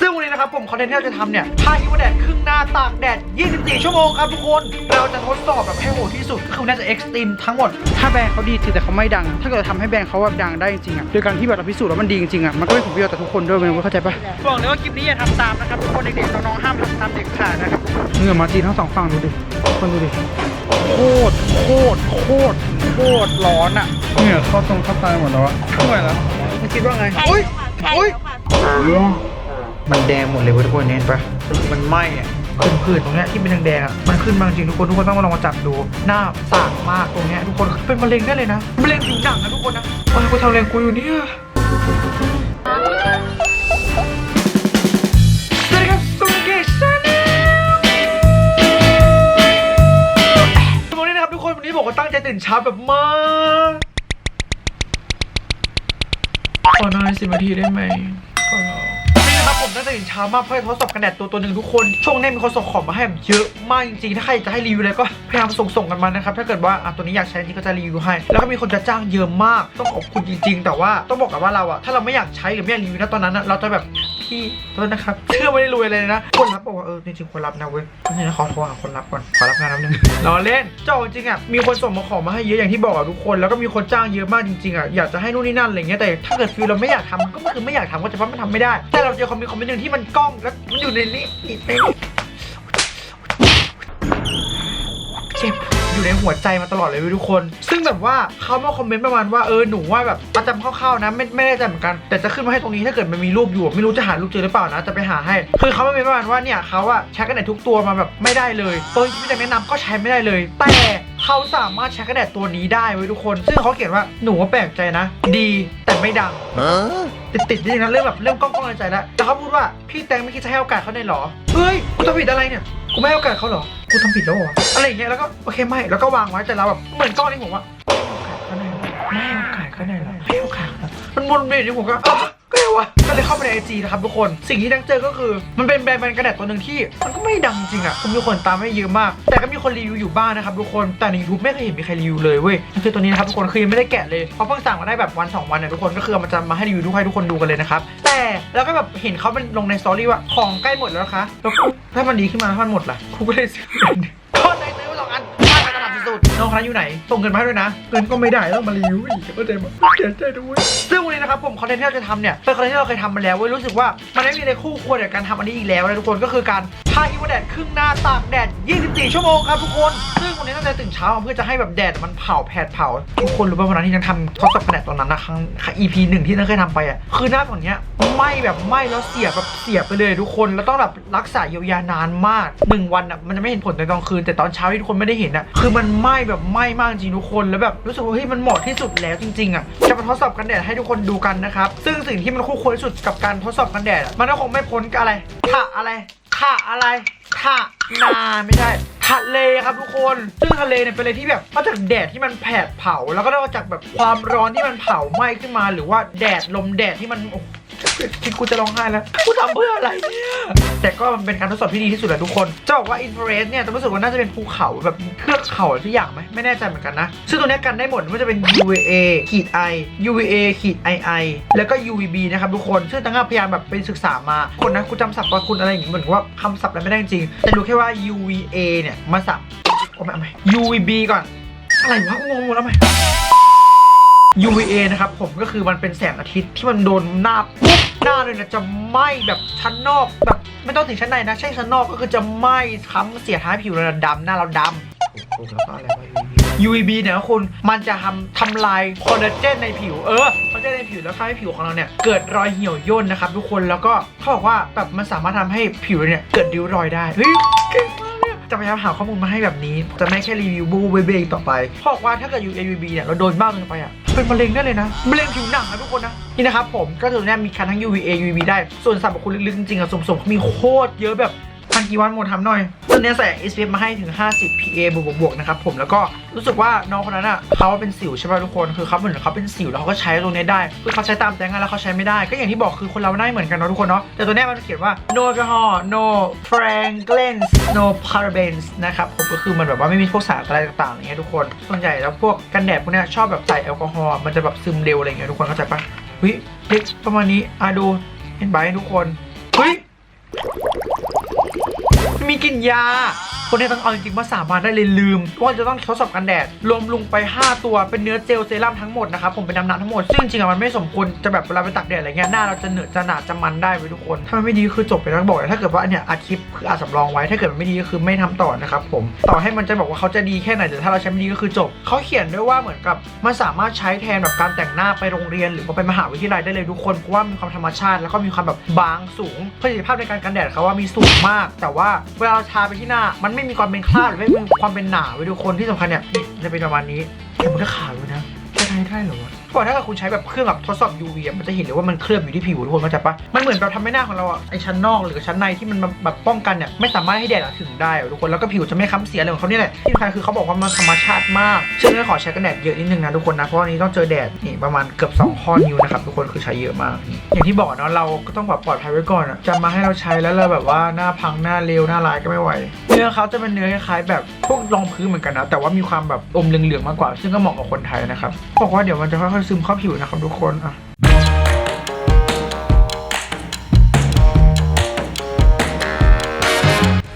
ซึ่งวันนี้นะครับผมคอนเทนต์ที่เราจะทำเนี่ยผ้าฮิวแดดครึ่งหน้าตากแดด 24 ชั่วโมงครับทุกคน เราจะทดสอบแบบให้โหดที่สุดก็คือน่าจะเอ็กซ์ตรีมทั้งหมด ถ้าแบรนด์เขาดีจริงแต่เขาไม่ดัง ถ้าเกิดทำให้แบรนด์เขาแบบดังได้จริงๆอะโดยการที่แบบเราพิสูจน์ว่ามันดีจริงๆอะมันก็เป็นผลประโยชน์ต่อทุกคนด้วยมันเข้าใจปะบอกเลยว่าคลิปนี้อย่าทำตามนะครับทุกคนเด็กๆน้องๆห้ามทำตามเด็กขาดนะครับเหงื่อมาจีนทั้งสองฝั่งดูดิคนดูดิโคตรโคตรโคตรโคตรร้อนอะเหงื่อเข้าตรงเข้าตาหมดแล้วอะเหนื่อยแล้วมึงคิดว่าไงใช่อุ้ยค่ะใช่อุ้ยค่ะ มันแดงหมดเลยเว้ยทุกคนเห็นปะมันไหม้อะผื่นๆตรงเนี้ยที่เป็นแดงๆอะมันขึ้นมาจริงทุกคนทุกคนต้องมาลองมาจับดู หน้าสากมากตรงเนี้ยทุกคนเป็นมะเร็งได้เลยนะมะเร็งผิวหนังนะทุกคนนะโอ้ยกูทำมะเร็งกูอยู่เนี่ยสวัสดีครับสุเกชชาแนลวันนี้นะครับทุกคนวันนี้บอกว่าตั้งใจตื่นเช้าแบบมากขอนอนสิบนาทีได้ไหม ตื่นเช้ามากเพื่อทดสอบกันแดดตัวตัวหนึ่งทุกคน ช่วงนี้มีคนส่งของมาให้ผมเยอะมากจริงๆ ถ้าใครจะให้รีวิวเลยก็ พยายามส่งส่งกันมานะครับ ถ้าเกิดว่าอะตัวนี้อยากใช้จริงก็จะรีวิวให้ แล้วก็มีคนจะจ้างเยอะมาก ต้องขอบคุณจริง ๆ แต่ว่าต้องบอกกันว่าเราอะถ้าเราไม่อยากใช้หรือไม่อยากรีวิวนะตอนนั้นอะเราจะแบบพี่โทษนะครับเชื่อไม่ได้รวยเลยนะ คนรับบอกว่าเออจริงๆคนรับนะเว้ยนี่นะขอโทรหาคนรับก่อนขอรับงานแป๊บนึงล้อเล่นเจ้าจริงๆอะมีคนส่งมาขอมาให้เยอะอย่างที่บอกอะทุกคน แล้วก็มีคนจ้างเยอะมากจริงๆอะอยากจะให้นู่นนี่นั่นอะไรเงี้ยแต่ถ้าเกิดฟิลเราไม่อยากทำก็คือไม่อยากทำก็จะว่ามันทำไม่ได้ แต่เราเจอคอมเมนต์คอมเมนต์หนึ่งที่มันกล้องแล้วมันอยู่ในนี้ในนี้ อยู่ในหัวใจมาตลอดเลยเว้ยทุกคน ซึ่งแบบว่าเขามาคอมเมนต์ประมาณว่าเออหนูว่าแบบประจำคร่าวๆนะไม่ไม่ได้ใจเหมือนกัน แต่จะขึ้นมาให้ตรงนี้ถ้าเกิดมันมีรูปอยู่ไม่รู้จะหารูปเจอหรือเปล่านะจะไปหาให้ คือเขามาเป็นประมาณว่าเนี่ยเขาอะใช้กันไหนทุกตัวมาแบบไม่ได้เลยตัวที่จะแนะนำก็ใช้ไม่ได้เลย แต่ เขาสามารถใช้กันแดดตัวนี้ได้เว้ยทุกคน ซึ่งเขาเขียนว่าหนูว่าแปลกใจนะ ดีแต่ไม่ดัง ติดติดๆจริงๆนะเรื่องแบบเรื่องกล้องกล้องในใจแล้วแต่เขาพูดว่าพี่แตงไม่คิดจะให้โอกาสเขาได้หรอเฮ้ยกูทำผิดอะไรเนี่ยกูไม่ให้โอกาสเขาเหรอกูทำผิดแล้วเหรออะไรอย่างเงี้ยแล้วก็โอเคไม่แล้วก็วางไว้แต่เราแบบเหมือนกล้องนี่ผมว่าไม่ให้โอกาสเขาได้หรอไม่ให้โอกาสเขาได้หรอไม่ให้โอกาสนะมันวนเวียนอยู่ผมก็อะ ก็เลยเข้าไปในไอจีนะครับทุกคน สิ่งที่แตงเจอก็คือ มันเป็นแบรนด์แบรนด์กระดาษตัวหนึ่งที่ มันก็ไม่ดังจริงอะคุณมีคนตามไม่เยอะมาก แต่ก็มีคนรีวิวอยู่บ้างนะครับทุกคนแต่ใน YouTube ไม่เคยเห็นมีใครรีวิวเลยเว้ยนั่นคือตัวนี้นะครับทุกคนคือยังไม่ได้แกะเลยเพราะเพิ่งสั่งมาได้แบบวันสองวันเนี่ยทุกคนก็คือามันจะมาให้รีวิวทุกให้ทุกคนดูกันเลยนะครับแต่แล้วก็แบบเห็นเขาเป็นลงในสตอรี่ว่าของใกล้หมดแล้วนะคะแล้วถ้ามันดีขึ้นมาถ้ามันหมดล่ะกูก็เลยซื้อ น้องคนนั้นอยู่ไหนส่งเงินมาให้ด้วยนะเงินก็ไม่ได้ต้องมารีวิวอีกเข้าใจไหมเสียใจด้วยซึ่งวันนี้นะครับผมคอนเทนต์ที่เราจะทำเนี่ยเป็นคอนเทนต์ที่เราเคยทำมาแล้วเว้ยรู้สึกว่ามันไม่มีอะไรคู่ควรกับการทำอันนี้อีกแล้วนะทุกคนก็คือการพาฮิวแดดครึ่งหน้าตากแดด 24 ชั่วโมงครับทุกคน ซึ่งวันนี้ตั้งใจตื่นเช้ามาเพื่อจะให้แบบแดดมันเผาแผดเผา ทุกคนรู้ป่ะวันนั้นที่นังทำทดสอบแนนตอนนั้นนะครั้ง EP หนึ่งที่นังเคยทำไปอะ คือหน้าฝั่งเนี้ยไหม้แบบไหม้แล้วเสียบแบบเสียบไปเลยทุกคน แล้วต้องแบบรักษาเยียวยานานมากหนึ่งวันอะมันจะไม่เห็นผลในตอนคืน แต่ตอนเช้าที่ทุกคนไม่ได้เห็นอะ คือมันไหม้แบบไหม้มากจริงทุกคน แล้วแบบรู้สึกว่าเฮ้ยมันเหมาะที่สุดแล้วจริงๆอะ จะมาทดสอบกันแดดให้ทุกคนดูกันนะครับ ซึ่งสิ่งที่มันคู่ควรที่สุดกับการทดสอบกันแดดอะมันก็คงไม่พ้นกับอะไรขะอะไร ขะอะไรทะนาไม่ใช่ทะเลครับทุกคน ซึ่งทะเลเนี่ยเป็นอะไรที่แบบมาจากแดดที่มันแผดเผา แล้วก็มาจากแบบความร้อนที่มันเผาไหม้ขึ้นมา หรือว่าแดดลมแดดที่มันโอ้ คิดกูจะร้องไห้แล้วกูทำเพื่ออะไรเนี่ยแต่ก็มันเป็นการทดสอบที่ดีที่สุดแหละทุกคนจะบอกว่าอินฟราเรสเนี่ยจะรู้สึกว่าน่าจะเป็นภูเขาแบบเทือกเขาทุกอย่างไหมไม่แน่ใจเหมือนกันนะ ซึ่งตัวนี้กันได้หมดไม่ว่าจะเป็น UVA ขีด I UVA ขีด II แล้วก็ UVB นะครับทุกคนซึ่งตั้งแต่พยายามแบบไปศึกษามาคนนะกูจำศัพท์ว่าคุณอะไรอย่างงี้เหมือนว่าคำศัพท์อะไรไม่ได้จริงแต่รู้แค่ว่า UVA เนี่ยมาสับเอาใหม่เอาใหม่ UVB ก่อนอะไรวะงงหมดแล้วไหม UVA นะครับผมก็คือมันเป็นแสงอาทิตย์ที่มันโดนหน้าปุ๊บหน้าเลยนะจะไหม้แบบชั้นนอกแบบไม่ต้องถึงชั้นในนะใช่ชั้นนอกก็คือจะไหม้ค้ำเสียท้ายผิวเราดำหน้าเราดำ UVB เนี่ยนะคุณ มันจะทำทำลายคอลลาเจนในผิว เออคอลลาเจนในผิวแล้วทำให้ผิวของเราเนี่ย เกิดรอยเหี่ยวย่นนะครับทุกคน แล้วก็เขาบอกว่าแบบมันสามารถทำให้ผิวเนี่ย เกิดริ้วรอยได้ เฮ้ยเก่งมากเนี่ยจะพยายามหาข้อมูลมาให้แบบนี้ จะไม่แค่รีวิวบูเบเบอีกต่อไปเขาบอกว่าถ้าเกิด UVB เนี่ย เราโดนบ้างลงไปอะ เป็นมะเร็งได้เลยนะมะเร็งผิวหนังนะทุกคนนะนี่นะครับผมก็ถือเนี่ยมีคันทั้ง UVA UVB ได้ส่วนสรรพคุณลึกๆจริงๆอะสมๆมีโคตรเยอะแบบ พันกีวันหมทำหน่อยตัวนี้ใส่ SPF มาให้ถึง 50 PA บวกบวกนะครับผมแล้วก็รู้สึกว่าน้องคนนั้นอะเขาเป็นสิวใช่ป่ะทุกคนคือเขาเหมือนเขาเป็นสิวแล้วเขาก็ใช้ตรงนี้ได้คือเขาใช้ตามแต่งงานแล้วเขาใช้ไม่ได้ ก็อย่างที่บอกคือคนเราหน้าไม่เหมือนกันเนาะทุกคนเนาะแต่ตัวนี้มันเขียนว่า no alcohol no fragrance no parabens นะครับผมก็คือมันแบบว่าไม่มีพวกสารอะไรต่างๆอย่างเงี้ยทุกคนส่วนใหญ่แล้วพวกกันแดดพวกเนี้ยชอบแบบใส่แอลกอฮอล์มันจะแบบซึมเร็วอะไรเงี้ยทุกคนเข้าใจปะเฮ้ยเล็กประมาณนี้อะดูเห็นใบทุกคนเฮ้ย กินยา คนนี้ต้องเอาจริงๆมาสาบานได้เลยลืมว่าจะต้องทดสอบกันแดด รวมลงไป 5 ตัวเป็นเนื้อเจลเซรั่มทั้งหมดนะครับผมเป็นน้ำๆทั้งหมด ซึ่งจริงๆอะมันไม่สมควรจะแบบเวลาไปตักแดดอะไรเงี้ยหน้าเราจะเหนอะจะหนาจะมันได้ไว้ยทุกคน ถ้ามันไม่ดีคือจบไปแล้วบอกเลยถ้าเกิดว่าอันเนี้ยอาคลิปคืออาสำรองไว้ถ้าเกิดมันไม่ดีก็คือไม่ทำต่อนะครับผมต่อให้มันจะบอกว่าเขาจะดีแค่ไหนแต่ถ้าเราใช้ไม่ดีก็คือจบเขาเขียนด้วยว่าเหมือนกับมันสามารถใช้แทนแบบการแต่งหน้าไปโรงเรียน หรือว่าไปมหาวิทยาลัยได้เลยทุกคนเพราะว่ามีความธรรมชาติ แล้วก็มีความแบบบางสูงประสิทธิภาพในการกันแดดเขาว่ามีสูงมาก แต่ว่าเวลาเราทาไปที่หน้ามันไไม่มีความเป็นคราบหรือไม่มีความเป็นหนาไว้ยทุกคนที่สำคัญเนี่ยจะเป็นประมาณนี้แต่มันก็ขาวเลยนะจะใช้ได้เหรอวะ บอกถ้าเกิดคุณใช้แบบเครื่องแบบทดสอบ UV อะมันจะเห็นเลยว่ามันเคลือบอยู่ที่ผิวทุกคนเข้าใจปะมันเหมือนแบบทำให้หน้าของเราอะไอชั้นนอกหรือชั้นในที่มันแบบป้องกันเนี่ยไม่สามารถให้แดดอะถึงได้อะทุกคนแล้วก็ผิวจะไม่ค้ำเสียอะไรของเขาเนี่ยแหละที่สำคัญคือเขาบอกว่ามันธรรมชาติมากซึ่งก็ขอใช้กันแดดเยอะนิดนึงนะทุกคนนะเพราะวันนี้ต้องเจอแดดนี่ประมาณเกือบ2ข้อนิ้วนะครับทุกคนคือใช้เยอะมาก อย่างที่บอกเนาะเราก็ต้องแบบปลอดภัยไว้ก่อนอะจะมาให้เราใช้แล้วเราแบบว่าหน้าพังหน้าเลวหน้าร้ายก็ไม่ไหวเนื้อเขาจะเป็นเนื้อคล้ายๆแบบพวกรองพื้นเหมือนกันนะแต่ว่ามีความแบบอมเหลืองๆมากกว่า ซึ่งก็เหมาะกับคนไทยนะครับบอกว่าเดี๋ยวมันจะค่อยๆซึมเข้าผิวนะครับทุกคนอะ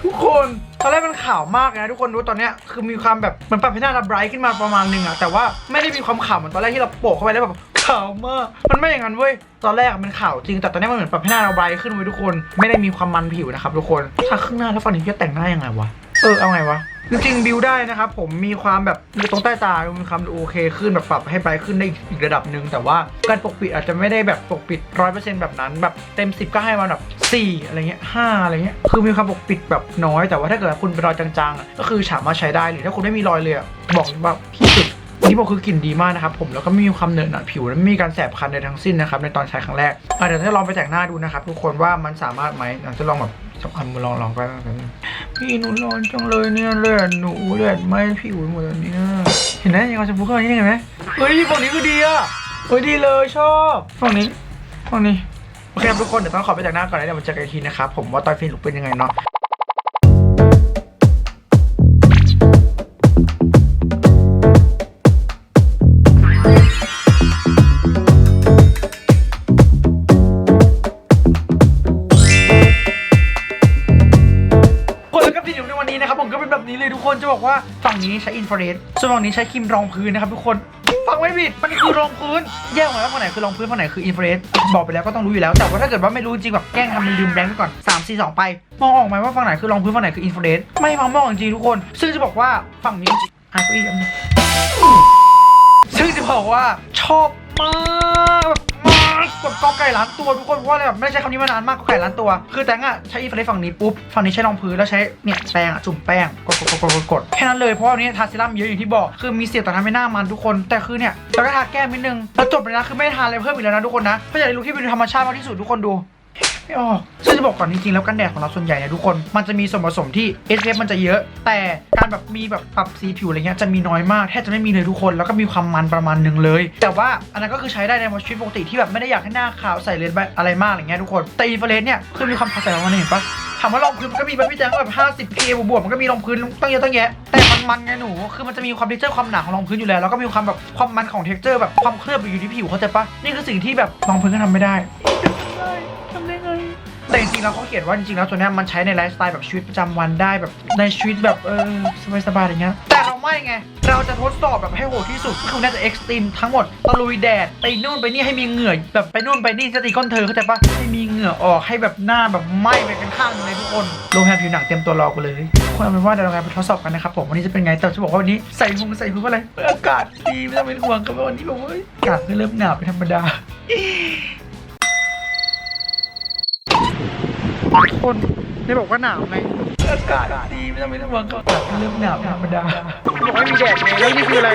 ทุกคนตอนแรกมันขาวมากนะทุกคนดูตอนเนี้ยคือมีความแบบมันปรับให้หน้าเราไบรท์ขึ้นมาประมาณหนึงอะแต่ว่าไม่ได้มีความขาวเหมือนตอนแรกที่เราโปะเข้าไปแล้วแบบขาวมากมันไม่อย่างนั้นเว้ยตอนแรกมันขาวจริงแต่ตอนนี้มันเหมือนปรับให้หน้าเราไบรท์ขึ้นเว้ยทุกคนไม่ได้มีความมันผิวนะครับทุกคนถ้าครึ่งหน้าแล้วฝั่งนี้จะแต่งหน้ายังไงวะ เออเอาไงวะ จริงๆบิวได้นะครับผมมีความแบบตรงใต้ตา มีความโอเคขึ้นแบบปรับให้ไปขึ้นได้อีกระดับหนึ่งแต่ว่าการปกปิดอาจจะไม่ได้แบบปกปิดร้อยเปอร์เซ็นต์แบบนั้น แบบเต็มสิบก็ให้มันแบบสี่อะไรเงี้ยห้าอะไรเงี้ยคือมีความปกปิดแบบน้อยแต่ว่าถ้าเกิดคุณเป็นรอยจางๆอะก็คือสามารถใช้ได้หรือถ้าคุณไม่มีรอยเลยอะบอกเลยว่าที่สุด นี่บอกคือกลิ่นดีมากนะครับผมแล้วก็ไม่มีความเหนอะหนะผิวและไม่มีการแสบคันใดทั้งสิ้นนะครับในตอนใช้ครั้งแรกอะเดี๋ยวจะลองไปแต่งหน้าดูนะครับทุกคนว่ามันสามารถไหมจะลองแบบสักอันมือลองลองไปแบบนี้พี่หนูร้อนจังเลยเนี่ยเลือดหนูเลือดไหมผิวหมดแล้วเนี่ยเห็นไหมยังเอาชมพูเข้ามานี่เห็นไหมเฮ้ยฝั่งนี้ก็ดีอะเฮ้ยดีเลยชอบฝั่งนี้ฝั่งนี้โอเคครับทุกคนเดี๋ยวต้องขอไปแต่งหน้าก่อนแล้วเดี๋ยวมาเจอกันอีกทีนะครับผมว่าตอนฟินลุกเป็นยังไงเนาะ จะบอกว่าฝั่งนี้ใช้อินฟราเรดส่วนฝั่งนี้ใช้ครีมรองพื้นนะครับทุกคนฟังไม่ผิดมันคือรองพื้น แยกออกมาแล้วฝั่งไหนคือรองพื้นฝั่งไหนคืออินฟราเรดบอกไปแล้วก็ต้องรู้อยู่แล้ว แต่ว่าถ้าเกิดว่าไม่รู้จริงแบบแกล้งทำมันลืมแบงค์ไปก่อน3 4 2 ไป มองออกไหมว่าฝั่งไหนคือรองพื้นฝั่งไหนคืออินฟราเรดไม่มองมองจริงทุกคน ซึ่งจะบอกว่าฝั่งนี้อะก็อีกอันซึ่งจะบอกว่าชอบมาก กแบบกอไก่ล้านตัวทุกคนเพราะว่าอะไรแบบไม่ได้ใช้คำนี้มานานมากกอไก่ล้านตัว คือแตงอะใช้อีฟเฟรฝั่งนี้ปุ๊บฝั่งนี้ใช้รองพื้นแล้วใช้เนี่ยแป้งอะจุ่มแป้งกดกดกดกดกดแค่นั้นเลยเพราะว่าวันนี้ทาเซรั่มเยอะอย่างที่บอกคือมีเสียต่อทำให้หน้ามันทุกคน แต่คือเนี่ยแล้วก็ทาแก้มนิดนึงแล้วจบเลยนะคือไม่ทาอะไรเพิ่มอีกแล้วนะทุกคนนะเพราะอยากได้รู้ที่เป็นธรรมชาติมากที่สุดทุกคนดู ไม่ออกซึ่งจะบอกก่อนจริงๆแล้วกันแดดของเราส่วนใหญ่เนี่ยทุกคน มันจะมีส่วนผสมที่ SPF มันจะเยอะ แต่การแบบมีแบบปรับสีผิวอะไรเงี้ยจะมีน้อยมากแทบจะไม่มีเลยทุกคน แล้วก็มีความมันประมาณหนึ่งเลย แต่ว่าอันนั้นก็คือใช้ได้ในชีวิตปกติที่แบบไม่ได้อยากให้หน้าขาวใส่เลนส์อะไรมากอะไรเงี้ยทุกคนแต่อินฟลูเอนซ์เนี่ยคือมีความพอใจของมันเห็นปะถามว่ารองพื้นมันก็มีแบบพี่แจ๊คแบบ50 K บวกๆมันก็มีรองพื้นตั้งเยอะตั้งแยะแต่มันมันไงหนู คือมันจะมีความเท็กเจอร์ความหนาของรองพื้นอยู่แล้ว แล้วก็มีความแบบความมันของเท็กเจอร์แบบความเคลือบอยู่ที่ผิวเข้าใจปะนี่คือสิ่งที่แบบรองพื้นก็ทำไม่ได้ แต่จริงๆแล้วเขาเขียนว่าจริงๆแล้วตัวนี้มันใช้ในไลฟ์สไตล์แบบชีวิตประจำวันได้แบบในชีวิตแบบเออสบายๆอย่างเงี้ยแต่เราไม่ไง เราจะทดสอบแบบให้โหดที่สุดก็คือน่าจะเอ็กซ์ตรีมทั้งหมดตะลุยแดดไปนู่นไปนี่ให้มีเหงื่อแบบไปนู่นไปนี่จะตีก้นเธอเข้าใจปะให้มีเหงื่อออกให้แบบหน้าแบบไหม้ไปกันข้างหนึ่งเลยทุกคนลงแฮมผิวหนังเต็มตัวรอกูเลยคนเอาเป็นว่าเดี๋ยวเราไปทดสอบกันนะครับผมวันนี้จะเป็นไงแต่จะบอกว่าวันนี้ใส่หุงใส่หูอะไรอากาศดีไม่ต้องเป็นห่วงครับว่าวันนี้แบบว่าอากาศก็เริ่มหนาวเป็นธรรมดา คนได้บอกว่าหนาวไงอากาศดีไม่ต้องไม่ต้องหวังเขาอากาศเริ่มหนาวธรรมดาบอกว่ามีแดดไงแล้วนี่คืออะไร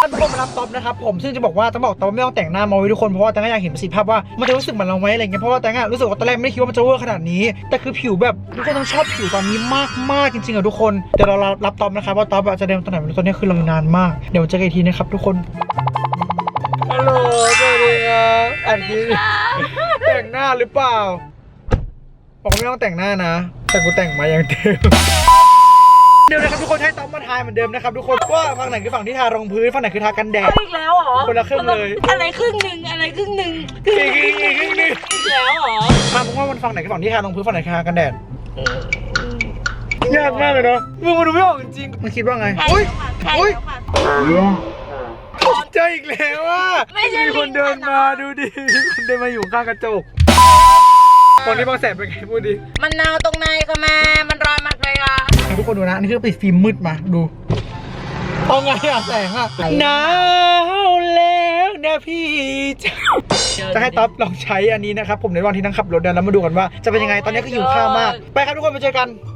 ท่านผู้ชมมารับต๊อปนะครับผมซึ่งจะบอกว่าต้องบอกต๊อปไม่ต้องแต่งหน้ามาไว้ทุกคนเพราะว่าแตงก็อยากเห็นประสิทธิภาพว่ามันจะรู้สึกเหมือนเราไหมอะไรเงี้ยเพราะว่าแตงอะรู้สึกว่าตอนแรกไม่ได้คิดว่ามันจะเวอร์ขนาดนี้ แต่คือผิวแบบทุกคนต้องชอบผิวตอนนี้มากมากๆจริงๆอะทุกคนเดี๋ยวเรารับต๊อปนะครับว่าต๊อปอะจะเดินตอนไหนไม่รู้ตอนนี้คือเรานานมากเดี๋ยวเจอกันอีกทีนะครับทุกคน ฮัลโหลสวัสดีครับอันนี้แต่งหน้าหรือเปล่าบอกว่าไม่ต้องแต่งหน้านะ แต่กูแต่งมาอย่างเดิมเดิมนะครับทุกคนให้ต๊อปมาทายเหมือนเดิมนะครับทุกคนว่าฝั่งไหนคือฝั่งที่ทารองพื้นฝั่งไหนคือทากันแดดเอาอีกแล้วเหรอคนละครึ่งเลย อะไรครึ่งหนึ่งอะไรครึ่งหนึ่งอีกอีกอีกอีกอีกอีกแล้วเหรอถามมึงว่ามันฝั่งไหนคือฝั่งที่ทารองพื้นฝั่งไหนคือทากันแดดยากมากเลยเนาะมึงมาดูไม่ออกจริงๆมันคิดว่าไงใช่อุ้ยแล้วค่ะใช่อุ้ยแล้วค่ะ เจออีกแล้วว่าไม่ใช่มีคนเดินมาดูดิมีคนเดินมาอยู่ข้างกระจกตอนนี้บางแสนเป็นไงพูดดิ มันนาวตรงไหนคะแม่มันร้อนมากเลยอะให้ทุกคนดูนะอันนี้คือปิดฟิล์มมืดมาดูเอาไงอะแสงอะหนาวแล้วนะพี่เจ้าจะให้ท็อปลองใช้อันนี้นะครับผมในระหว่างที่นั่งขับรถนะแล้วมาดูกันว่าจะเป็นยังไงตอนนี้ก็หิวข้าวมาก ไปครับทุกคนไปเจอกันเป็น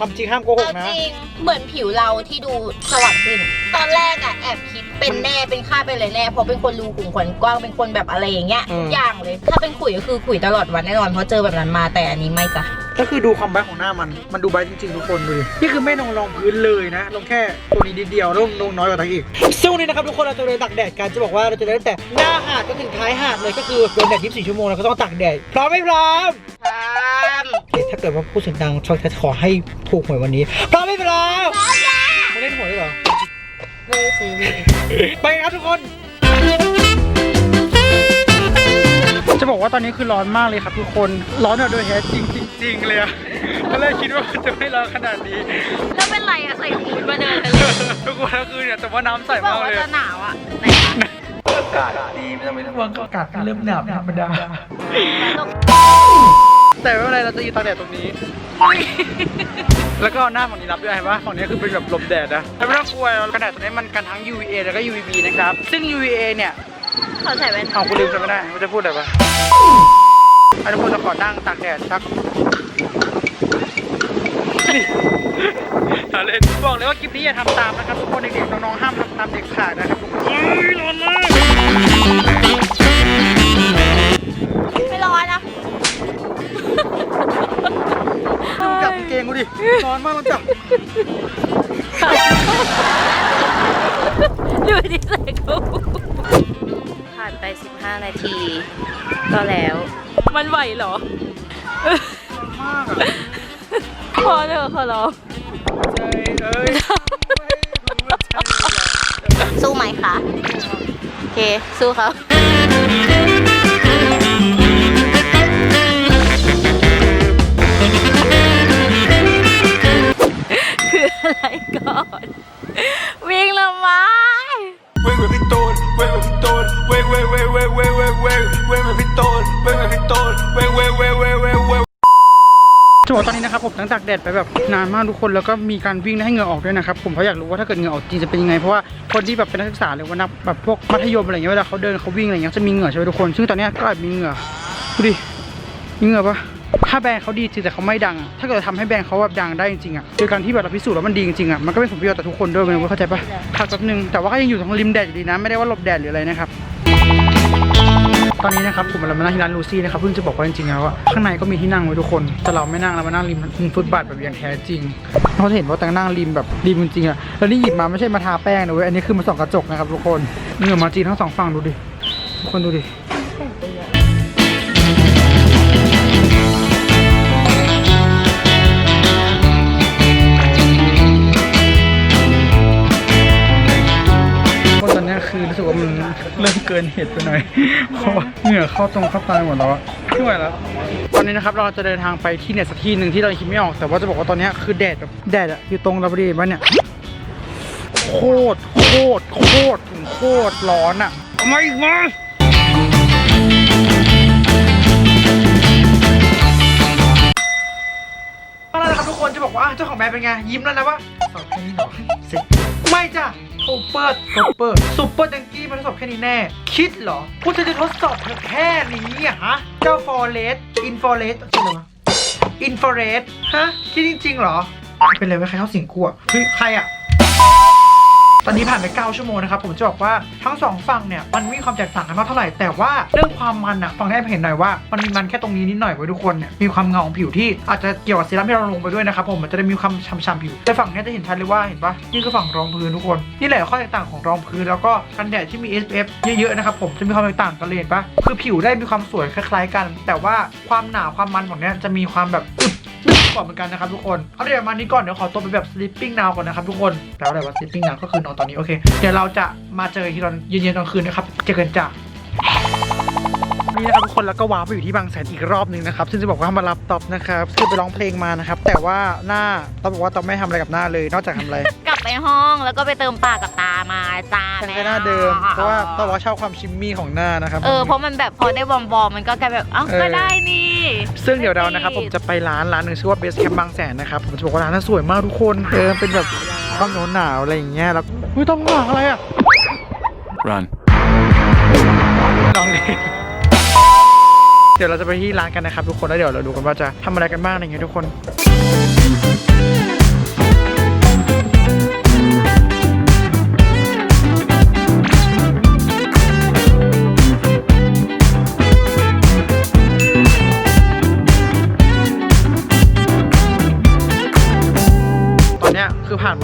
ความจริงห้ามโกหกเอานะ จริง เหมือนผิวเราที่ดูสว่างขึ้น ตอนแรกอะแอบคิด เป็นแน่เป็นค่าเป็นอะไรแน่เพราะเป็นคนรูขุมขนกว้างเป็นคนแบบอะไรอย่างเงี้ยอืมทุกอย่างเลย ถ้าเป็นขุยก็คือขุยตลอดวันแน่นอนเพราะเจอแบบนั้นมาแต่อันนี้ไม่จ้ะก็คือดูความไบรท์ของหน้ามัน มันดูไบรท์จริงๆทุกคนดูดิ นี่คือไม่ลงรองพื้นเลยนะ ลงแค่ตัวนี้นิดเดียวลงลงน้อยกว่าทั้งอีกซึ่งวันนี้นะครับทุกคนเราจะเลยตากแดดกัน จะบอกว่าเราจะได้ตั้งแต่หน้าหาดจนถึงท้ายหาดเลยก็คือโดนแดด 24 ชั่วโมงแล้วก็ต้องตากแดด พร้อมไหมพร้อมเอ๊ะถ้าเกิดว่าพูดเสียงดังช็อกจะขอให้ถูกหวยวันนี้ พร้อมไหมพร้อมไม่เล่ ซื้อเลยไปครับทุกคน จะบอกว่าตอนนี้คือร้อนมากเลยครับทุกคน ร้อนแบบโดยแท้จริงจริงๆเลยอะตอนแรกคิดว่ามันจะไม่ร้อนขนาดนี้ แล้วเป็นไรอะใส่หูดมาเดินทะเลทุกคนก็คือเนี่ยแต่ว่าน้ำใสบอมากกว่าเลยจะหนาวอะไหนคะอากาศดีไม่ต้องไม่ต้องห่วงอากาศเริ่มหนาวธรรมดา แต่ไม่เป็นไรเราจะอยู่ตากแดดตรงนี้ แล้วก็เอาหน้าฝั่งนี้รับด้วยเห็นปะฝั่งนี้คือเป็นแบบหลบแดดนะแต่ไม่ต้องกลัวกระดาษตัวนี้มันกันทั้ง UVA แล้วก็ UVB นะครับซึ่ง UVA เนี่ยเขาใส่แว่นเอาคุณลืมจำไม่ได้ไม่จะพูดอะไรปะอันนี้คนจะขอนั่งตากแดดสักนี่หาเล่นบอกเลยว่าคลิปนี้อย่าทำตามนะครับทุกคนเด็กๆน้องๆห้ามทำตามเด็กขาดนะครับทุกคนเฮ้ยร้อนมากไม่ร้อนนะ จับกางเกงกูดิร้อนมากมันจับอยู่ที่ใส่เขาผ่านไป 15 นาที ก็แล้ว มันไหวเหรอ มากอะพอเถอะขอร้อง ใจเอ้ยสู้ไหมคะ โอเค สู้เขา แดดไปแบบนานมากทุกคนแล้วก็มีการวิ่งให้เหงื่อออกด้วยนะครับผมเพราะอยากรู้ว่าถ้าเกิดเหงื่อออกจริงจะเป็นยังไงเพราะว่าคนที่แบบเป็นนักศึกษาหรือว่านักแบบพวกมัธยมอะไรเงี้ยเวลาเขาเดินเขาวิ่งอะไรเงี้ยจะมีเหงื่อใช่ไหมทุกคน ซึ่งตอนนี้ก็แอบมีเหงื่อดูดิมีเหงื่อปะถ้าแบรนด์เขาดีจริงแต่เขาไม่ดัง ถ้าเกิดทำให้แบรนด์เขาแบบดังได้จริงๆอะโดยการที่แบบเราพิสูจน์แล้วมันดีจริงๆอะมันก็เป็นผลประโยชน์ต่อทุกคนด้วยมันเข้าใจปะพักแป๊บนึงแต่ว่าก็ยังอยู่ตรงริมแดดอยู่ดีนะไม่ได้ว่าหลบแดดหรืออะไรนะครับ ตอนนี้นะครับผมเรามานั่งที่ร้านลูซี่นะครับเพิ่งจะบอกว่าจริงๆแล้วว่าข้างในก็มีที่นั่งไว้ทุกคน แต่เราไม่นั่งเรามานั่งริมฟุตบาทแบบอย่างแท้จริงเราจะเห็นว่าแต่งนั่งริมแบบริมจริงๆอะแล้วนี่หยิบมาไม่ใช่มาทาแป้งนะเว้ยอันนี้คือมาส่องกระจกนะครับทุกคนเหงื่อมาจีนทั้งสองฝั่งดูดิทุกคนดูดิ กินเหตุไปหน่อยเพราะว่าเหงื่อเข้าตรงเข้าตาหมดแล้วอะไม่ไหวแล้วตอนนี้นะครับเราจะเดินทางไปที่เนี่ยสักที่หนึ่งที่เราคิดไม่ออก แต่ว่าจะบอกว่าตอนนี้คือแดดแบบแดดอะอยู่ตรงเราพอดีว่าเนี่ยโคตรโคตรโคตรถึงโคตรร้อนอะเอามาอีกมาอะไรนะครับทุกคนจะบอกว่าเจ้าของแบรนด์เป็นไงยิ้มแล้วนะว่าสอบแค่นี้หรอไม่จ้ะ ซูเปอร์ซูเปอร์ซูเปอร์ดังกี้มันทดสอบแค่นี้แน่ คิดเหรอพวกเธอจะทดสอบเธอแค่นี้อะฮะ เจ้าฟอเรสอินฟอเรสชื่ออะไรวะอินฟอเรสฮะ คิดจริงๆเหรอ เป็นไรไหมใครเข้าสิงกูอะเฮ้ยใครอะ อนนี้ผ่านไป 9 ชั่วโมงนะครับผมจะบอกว่าทั้งสองฝั่งเนี่ยมันมีความแตกต่างกันมากเท่าไหร่แต่ว่าเรื่องความมันอะฝั่งแรกเห็นหน่อยว่ามันมีมันแค่ตรงนี้นิดหน่อยไว้ทุกคนเนี่ยมีความเงาของผิวที่อาจจะเกี่ยวกับเซรั่มที่เราลงไปด้วยนะครับผมมันจะได้มีความช้ำๆผิวแต่ฝั่งนี้จะเห็นชัดเลยว่าเห็นปะนี่คือฝั่งรองพื้นทุกคนนี่แหละข้อแตกต่างของรองพื้นแล้วก็กันแดดที่มี SPF เยอะๆนะครับผมจะมีความแตกต่างกันเลยปะคือผิวได้มีความสวยคล้ายๆกัน แต่ว่าความหนาความมันของเนี้ยจะมีความแบบอึด ก่อนเหมือนกันนะครับทุกคนเอาเดี๋ยวมานี้ก่อนเดี๋ยวขอตัวไปแบบ sleeping now ก่อนนะครับทุกคนแปลว่าอะไรว่า sleeping now ก็คือนอนตอนนี้โอเคเดี๋ยวเราจะมาเจอกันที่ตอนเย็นๆตอนคืนนะครับเจอกันจ้ะนี่นะครับทุกคนแล้วก็ว้าร์ปไปอยู่ที่บางแสนอีกรอบหนึ่งนะครับซึ่งจะบอกว่ามารับต็อปนะครับคือไปร้องเพลงมานะครับแต่ว่าหน้าต้องบอกว่าต็อปไม่ทำอะไรกับหน้าเลยนอกจากทำอะไร ไปห้องแล้วก็ไปเติมปากกับตามาจ้ายังแม่แค่หน้าเดิม เพราะว่าต้องบอกว่าชอบความชิมมี่ของหน้านะครับ เออเพราะมันแบบพอได้วอร์มวอร์มๆมันก็กลายแบบเอ้าเออก็ได้นี่ ซึ่งเดี๋ยวเรานะครับผมจะไปร้านร้านหนึ่งชื่อว่า Best Camp บางแสนนะครับผมจะบอกว่าร้านนั้นสวยมากทุกคนเออเป็นแบบความหนาวๆอะไรอย่างเงี้ยแล้วอุ้ยต้องหลังอะไรอะ Run. ลองเลยเดี๋ยวเราจะไปที่ร้านกันนะครับทุกคนแล้วเดี๋ยวเราดูกันว่าจะทำอะไรกันบ้างอะไรอย่างเงี้ยทุกคน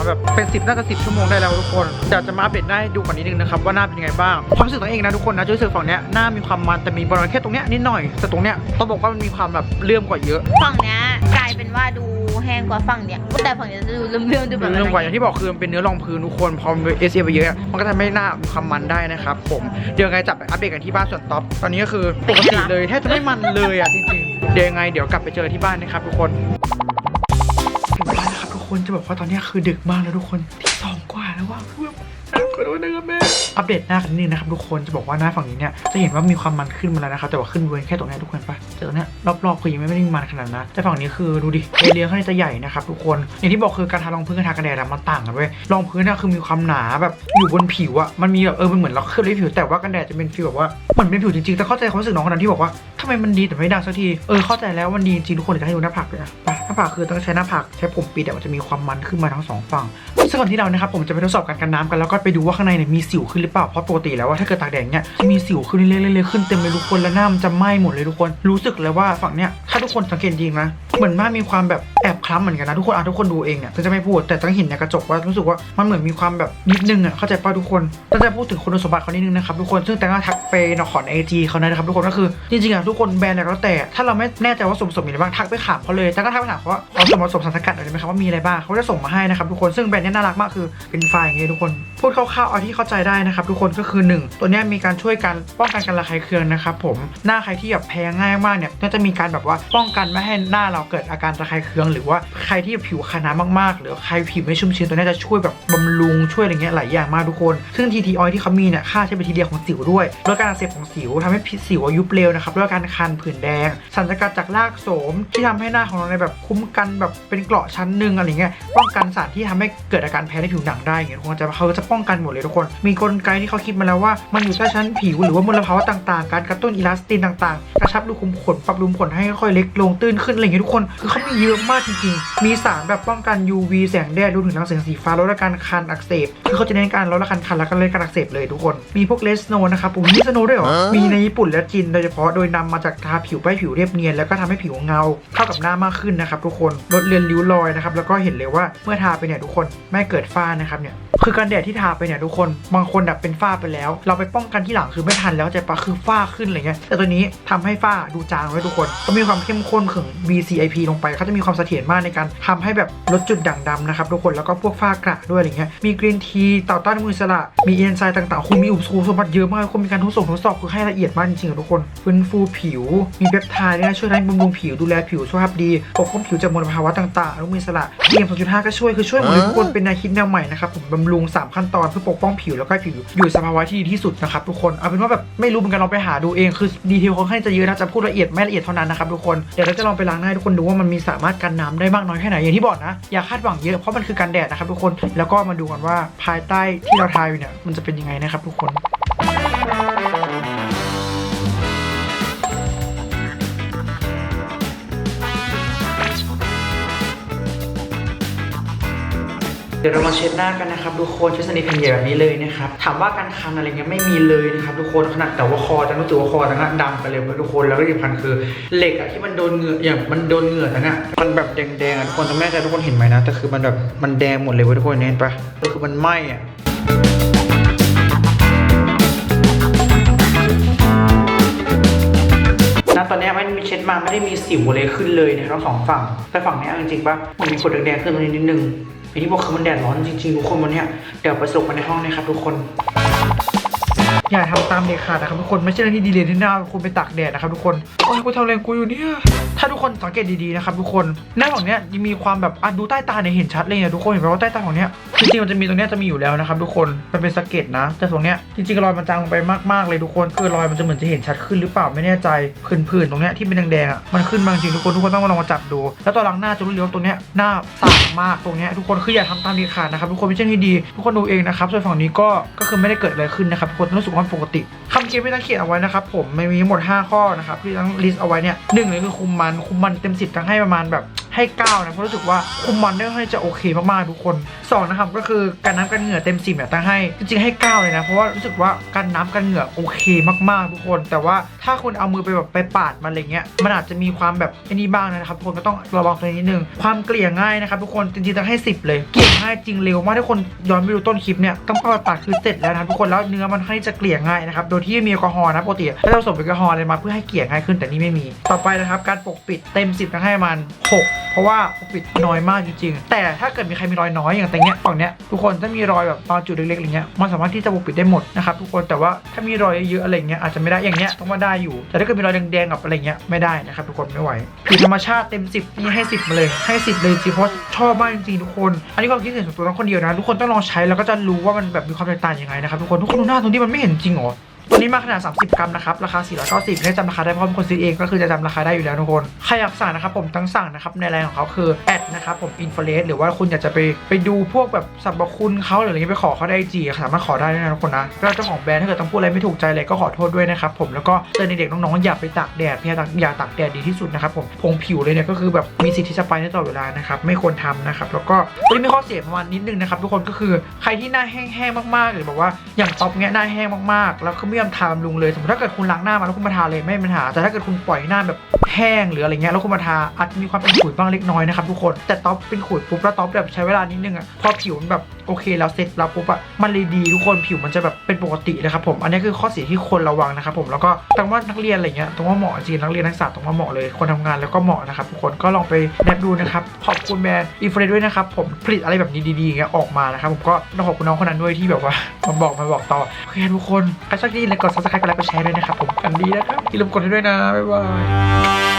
แบบเป็นสิบน่าจะสิบชั่วโมงได้แล้วทุกคนเดี๋ยวจะมาอัปเดตหน้าให้ดูก่อนนิดนึงนะครับว่าหน้าเป็นยังไงบ้างความรู้สึกตัวเองนะทุกคนนะจะรู้สึกฝั่งเนี้ยหน้ามีความมันแต่มีบริเวณแค่ตรงเนี้ยนิดหน่อยแต่ตรงเนี้ยต้องบอกว่ามันมีความแบบเลื่อมกว่าเยอะ ฝั่งเนี้ยกลายเป็นว่าดูแห้งกว่าฝั่งเนี้ยแต่ฝั่งเนี้ยจะดูเลื่อมๆดูแบบเรื่องกว่าอย่างที่บอกคือมันเป็นเนื้อรองพื้นทุกคนพอเอสเอไปเยอะมันก็ทำให้หน้ามีความมันได้นะครับผมเดี๋ยวยังไงจับไปอัปเดตกันที่บ้านส่วนท็อปตอนนี้ก็คือปกติเลยแทบจะไม่มันเลยอะจริงๆเดี๋ยวยังไงเดี๋ยวกลับไปเจอที่บ้านนะครับทุกคน คนจะแบบว่าตอนนี้คือดึกมากแล้วทุกคนที่สองกว่าแล้วว่าคือ ขอโทษนะครับแม่ อัปเดตหน้ากันนิดนึงนะครับทุกคน จะบอกว่าหน้าฝั่งนี้เนี่ย จะเห็นว่ามีความมันขึ้นมาแล้วนะครับ แต่ว่าขึ้นเวณแค่ตรงนี้ทุกคนปะแต่ตรงนี้รอบๆคือยังไม่ได้มันขนาดนั้น แต่ฝั่งนี้คือดูดิเอเรียข้างในจะใหญ่นะครับทุกคน อย่างที่บอกคือการทารองพื้นกับทากันแดดมันต่างกันเว้ย รองพื้นเนี่ยคือมีความหนาแบบอยู่บนผิวอะมันมีแบบเออมันเหมือนเราเคลือบด้วยผิว แต่ว่ากันแดดจะเป็นฟีลแบบว่าเหมือนเป็นผิวจริงๆ แต่เข้าใจความรู้สึกน้องคนนั้นที่บอกว่าทำไมมันดีแต่ไม่ดังสักที เออเข้าใจแล้วมันดีจริงทุกคนจะให้ดูหน้าผากเลยนะหน้าผากคือต้องใช้หน้าผากใช้ผมปิดแต่มันจะมีความมันขึ้นมาทั้งสองฝั่งซึ่งก่อนที่เรานะครับผมจะไปทดสอบการกันน้ำกันแล้วก็ไปดูว่าข้างในเนี่ยมีสิวขึ้นหรือเปล่าเพราะปกติแล้วว่าถ้าเกิดตากแดดเนี่ยจะมีสิวขึ้นเรื่อยๆขึ้นเต็มเลยทุกคนแล้วหน้ามันจะไหม้หมดเลยทุกคน รู้สึกเลยว่าฝั่งเนี้ยถ้าทุกคนสังเกตจริงนะ เหมือนหน้ามีความแบบแอบคล้ำเหมือนกันนะทุกคนอะทุกคนดูเองเนี่ยจะไม่พูดแต่ต้องเห็นในกระจกว่ารู้สึกว่ามันเหมือนมีความแบบนิดนึงอะเข้าใจป่ะทุกคนต้องจะพูดถึงคุณสมบัติเขานิดนึงนะครับทุกคนซึ่งแต่ก็ทักไปนขอนไอจีเขานะครับทุกคนก็คือจริงๆอะทุกคนแบรนด์อะไรก็แล้วแต่ ถ้าเราไม่แน่ใจว่าส่วนผสมมีอะไรบ้างทักไปถามเขาเลยแต่ก็ทักไปถามเขาว่าขอส่วนผสมสารสกัดอยได้ไหมครับว่ามีอะไรบ้างเขาจะส่งมาให้นะครับทุกคนซึ่งแบรนด์นี้น่ารักมากคือเป็นไฟล์อย่างเงี้ยทุกคนพูดคร่าวๆเอาที่เข้าใจได้นะครับทุกคนก็คือหนึ่งตัวนี้มีการช่วยการป้องกันการระคายเคืองนะครับผมหน้าใครที่แบบแพ้ง่ายมากเนี่ยก็จะมีการแบบว่าป้องกันไม่ให้หน้าเราเกิดอาการระคายเคือง หรือว่าใครที่ผิวคะน้ามากๆ หรือใครผิวไม่ชุ่มชื้นตัวนี้จะช่วยแบบ บำรุงช่วยอะไรเงี้ยหลายอย่างมากทุกคน ซึ่ง TT oil ที่เขามีเนี่ยค่าใช้เป็นทีเดียวของสิวด้วยลดการอักเสบของสิวทำให้สิวยุบเร็วนะครับลดการคันผื่นแดงสารสกัดจากรากโสม ที่ทำให้หน้าของเราในแบบคุ้มกันแบบเป็นเกราะชั้นหนึ่งอะไรเงี้ยป้องกันสารที่ทำให้เกิดอาการแพ้ในผิวหนังได้เงี้ยทุกคนจะเขาจะป้องกันหมดเลยทุกคน มีกลไกที่เขาคิดมาแล้วว่ามันอยู่ใต้ชั้นผิวหรือว่ามลภาวะต่างๆ การกระตุ้นอิลาสตินต่างๆ กระชับรูขุมขนปรับรูขุมขนให้ค่อยๆเล็กลงตื้นขึ้นอะไรเงี้ยทุกคน คือเขามีเยอะมากจริงๆ มีสารแบบป้องกัน UV แสงแดดรวมถึงรังสีสีฟ้าลดอาการคันอักเสบ คือเขาจะเน้นการลดอาการคันแล้วก็ลดการอักเสบเลยทุกคน มีพวกเลสโนนะครับผมมีสโนด้วยเหรอ มีในญี่ปุ่นและจีนโดยเฉพาะ โดยนำมาจากทาผิวไปให้ผิวเรียบเนียน แล้วก็ทำให้ผิวเงา เข้ากับหน้ามากขึ้นนะครับทุกคน ลดเลือนริ้วรอยนะครับ แล้วก็เห็นเลยว่าเมื่อทาไปเนี่ยทุกคนไม่เกิดฝ้านะครับเนี่ย คือการแดดที่ทาไปเนี่ยทุกคน บางคนแบบเป็นฝ้าไปแล้ว เราไปป้องกันที่หลังคือไม่ทันแล้วใจปะคือฝ้าขึ้นอะไรเงี้ย แต่ตัวนี้ทำให้ฝ้าดูจางไว้ทุกคนก็มีความเข้มข้นของ BCIP ลงไปเขาจะมีความเสถียรมากในการทำให้แบบลดจุดด่างดำนะครับทุกคนแล้วก็พวกฝ้ากระด้วยอะไรเงี้ยมีกรีนทีต่อต้านอนุมูลอิสระมีเอนไซม์ต่างๆคุณมีอุปสมบัติเยอะมากคุณมีการทดสอบทดสอบคือให้ละเอียดมากจริงๆอะทุกคนฟื้นฟูผิว มีเปปไทด์เนี่ยช่วยให้บำรุงผิวดูแลผิวสุขภาพดีปกป้องผิวจากมลภาวะต่างๆอนุมูลอิสระ PM 2.5ก็ช่วยคือช่วยหมดเลยทุกคนเป็นแนวคิดแนวใหม่นะครับผมบำรุง3ขั้นตอนเพื่อปกป้องผิวแล้วก็ให้ผิวอยู่สภาวะที่ดีที่สุดนะครับทุกคนเอาเป็นว่าแบบไม่รู้เหมือนกันลองไปหาดูเองคือดีเทลค่อนข้างจะเยอะนะจะพูดละเอียดไม่ละเอียดเท่านั้นนะครับทุกคนเดี๋ยวเราจะลองไปล้างหน้าให้ทุกคนดูว่ามันมีสามารถกันน้ำได้มากน้อยแค่ไหนอย่างที่บอกนะอย่าคาดหวังเยอะเพราะมันคือการแดดนะครับทุกคนแล้วก็มาดูกันว่าภายใต้ที่เราทาอยู่เนี่ยมันจะเป็นยังไงนะครับทุกคน ดี๋ยวเรามาเช็ดหน้ากันนะครับทุกคนใช้สนิทแผ่นใหญ่แบบนี้เลยนะครับถามว่าการคันอะไรเงี้ยไม่มีเลยนะครับทุกคนขนาดแต่ว่าคอจังรู้สึกว่าคอจังอะดำไปเลยทุกคนแล้วก็ที่สำคัญคือเหล็กอะที่มันโดนเหงื่ออย่างมันโดนเหงื่อจังอะมันแบบแดงๆทุกคนแต่ไม่ใจทุกคนเห็นไหมนะแต่คือมันแบบมันแดงหมดเลยทุกคนเห็นปะก็คือมันไหม้อะณตอนนี้ยมันมีเช็ดมาไม่ได้มีสิวอะไรขึ้นเลยนะทั้งสองฝั่งแต่ฝั่งนี้จริงๆปะมันมีขดแดงๆขึ้นตรงนี้นิดนึง ไอ้ที่บอกคือมันแดดร้อนจริงๆทุกคนวันเนี้ยเดี๋ยวไปสรุปกันในห้องนะครับทุกคน อย่าทำตามเด็กขาดนะครับทุกคนไม่ใช่เรื่องที่ดีเลยที่หน้าคุณไปตากแดดนะครับทุกคนโอ้ยกูทำอะไรงกูอยู่เนี่ยถ้าทุกคนสังเกตดีๆนะครับทุกคนหน้าฝั่งเนี้ยยังมีความแบบอะดูใต้ตาเนี่ยเห็นชัดเลยเนี่ยทุกคนเห็นไหมว่าใต้ตาฝั่งเนี้ยจริงๆมันจะมีตรงเนี้ยจะมีอยู่แล้วนะครับทุกคนมันเป็นสะเก็ดนะ แต่ตรงเนี้ยจริงๆรอยมันจางลงไปมากๆเลยทุกคนคือรอยมันจะเหมือนจะเห็นชัดขึ้นหรือเปล่าไม่แน่ใจผื่นๆตรงเนี้ยที่เป็นแดงๆอะมันขึ้นมาจริงทุกคนทุกคนต้องมาลองมาจับดู แล้วตอนล้างหน้าจะรู้เลยว่าตรงเนี้ยหน้าต่างมากตรงเนี้ยทุกคนคืออย่าทำตามเด็ดขาดนะครับทุกคนไม่ใช่ที่ดี ทุกคนดูเองนะครับส่วนฝั่งนี้ก็ก็คือไม่ได้เกิดอะไรขึ้นนะครับทุกคนรู้สึกวันปกติคำเขียนที่ตั้งเขียนเอาไว้นะครับผมมันมีทั้งหมด 5 ข้อนะครับที่ตั้งลิสต์เอาไว้เนี่ยหนึ่งเลยคือคุมมันคุมมันเต็มสิบตั้งให้ประมาณแบบ ให้ 9 นะเพราะรู้สึกว่าคุมมันได้ค่อนข้จะโอเคมากๆทุกคนสองนะครับก็คือการน้ำกันเหงื่อเต็มสิบเนี่ยตั้งให้จริงๆให้ 9 เลยนะ เพราะว่ารู้สึกว่าการน้ำกันเหงื่อโอเคมากๆทุกคน แต่ว่าถ้าคุณเอามือไปแบบไปปาดมันอะไรเงี้ยมันอาจจะมีความแบบไอ้นี่บ้างนะครับทุกคนก็ต้องระวังตัวนิดนึงความเกลี่ยง่ายนะครับทุกคนจริงๆตั้งให้ 10 เลยเกลี่ยง่ายจริงเร็วมากถ้าคนย้อนไปดูต้นคลิปเนี่ยต้องปาดปาดคือเสร็จแล้วนะทุกคนแล้วเนื้อมันค่อนข้จะเกลี่ยง่ายนะครับโดยที่มีแอลกอฮอล์นะปกติถ้าเราผสมแอลกอฮอล์อะไรมาเพื่อให้เกลี่ยง่ายขึ้นแต่นี่ไม่มี ต่อไปนะครับการปกปิดเต็ม 10ตั้งให้มัน6เพ ราะว่าปกปิดน้อยมากจริงๆ แต่ถ้าเกิดมีใครมีรอยน้อยอย่างแต่เนี้ยฝั่งเนี้ยทุกคนถ้ามีรอยแบบตอนจุดเล็กๆอะไรเงี้ยมันสามารถที่จะปกปิดได้หมดนะครับทุกคนแต่ว่าถ้ามีรอยเยอะๆอะไรเงี้ยอาจจะไม่ได้อย่างเงี้ยต้องมาได้อยู่ แต่ถ้าเกิดมีรอยแดงๆกับอะไรเงี้ยไม่ได้นะครับทุกคนไม่ไหวผิวธรรมชาติเต็ม 10นี่ให้ 10 มาเลยให้ 10 เลยจริงเพราะชอบมากจริงๆทุกคน อันนี้ความคิดเห็นส่วนตัวน้องคนเดียวนะทุกคนต้องลองใช้แล้วก็จะรู้ว่ามันแบบมีความแตกต่างยังไงนะครับทุกคนทุกคนดูหน้าตรงนี้มันไม่เห็นจริงหรอ ตัวนี้มาขนาด 30 กรัมนะครับ ราคา 490ให้จำราคาได้เพราะคนซื้อเองก็คือจะจำราคาได้อยู่แล้วทุกคน ใครอยากสั่งนะครับผมตั้งสั่งนะครับในไลน์ของเขาคือแอดนะครับผมอินฟลูเอหรือว่าคุณอยากจะไปไปดูพวกแบบสรรพคุณเขาหรืออะไรเงี้ยไปขอเขาได้จีสามารถขอได้นะทุกคนนะก็เจ้าของแบรนด์ถ้าเกิดต้องพูดอะไรไม่ถูกใจเลยก็ขอโทษด้วยนะครับผมแล้วก็เตือนเด็กๆน้องๆอย่าไปตากแดดอย่าตากอย่าตากแดดดีที่สุดนะครับผมผงผิวเลยเนี่ยก็คือแบบมีสิทธิ์ที่จะไปได้ตลอดเวลานะครับไม่ควรทำนะครับแล้วก็ตัวนี้มีข้อเสียประมาณนิดนึงนะครับทุกคนก็คือใครที่หน้าแห้งๆมากๆ หรือแบบว่าอย่างต๊อปเงี้ยหน้าแห้งมากๆ แล้วเขาไม่ยอมทาบำรุงเลยสมมติถ้าเกิดคุณล้างหน้ามาแล้วคุณมาทาเลยไม่มีปัญหา แต่ถ้าเกิดคุณปล่อยหน้าแบบแห้งหรืออะไรเงี้ยแล้วคุณมาทาอาจจะมีความเป็นขุยบ้างเล็กน้อยนะครับทุกคนแต่ท็อปเป็นขุยปุ๊บแล้วท็อปแบบใช้เวลานิดนึงอะพอผิวมันแบบ โอเคแล้วเสร็จแล้วปุ๊บอะมันเลยดีทุกคนผิวมันจะแบบเป็นปกติเลยครับผมอันนี้คือข้อเสียที่คนระวังนะครับผมแล้วก็ตรงว่านักเรียนอะไรเงี้ยตรงว่าเหมาะจริงนักเรียนนักศึกษาตรงว่าเหมาะเลยคนทำงานแล้วก็เหมาะนะครับทุกคนก็ลองไปแนบดูนะครับขอบคุณแบรนด์อีเฟรด้วยนะครับผมผลิตอะไรแบบนี้ดีๆอย่างเงี้ยออกมานะครับผมก็ต้องขอบคุณน้องคนนั้นด้วยที่แบบว่ามาบอกมาบอกต่อโอเคทุกคนใครชอบที่นี่เลยกด subscribe กดไลค์กดแชร์ด้วยนะครับผมกันดีนะครับอย่าลืมกดให้ด้วยนะบ๊ายบาย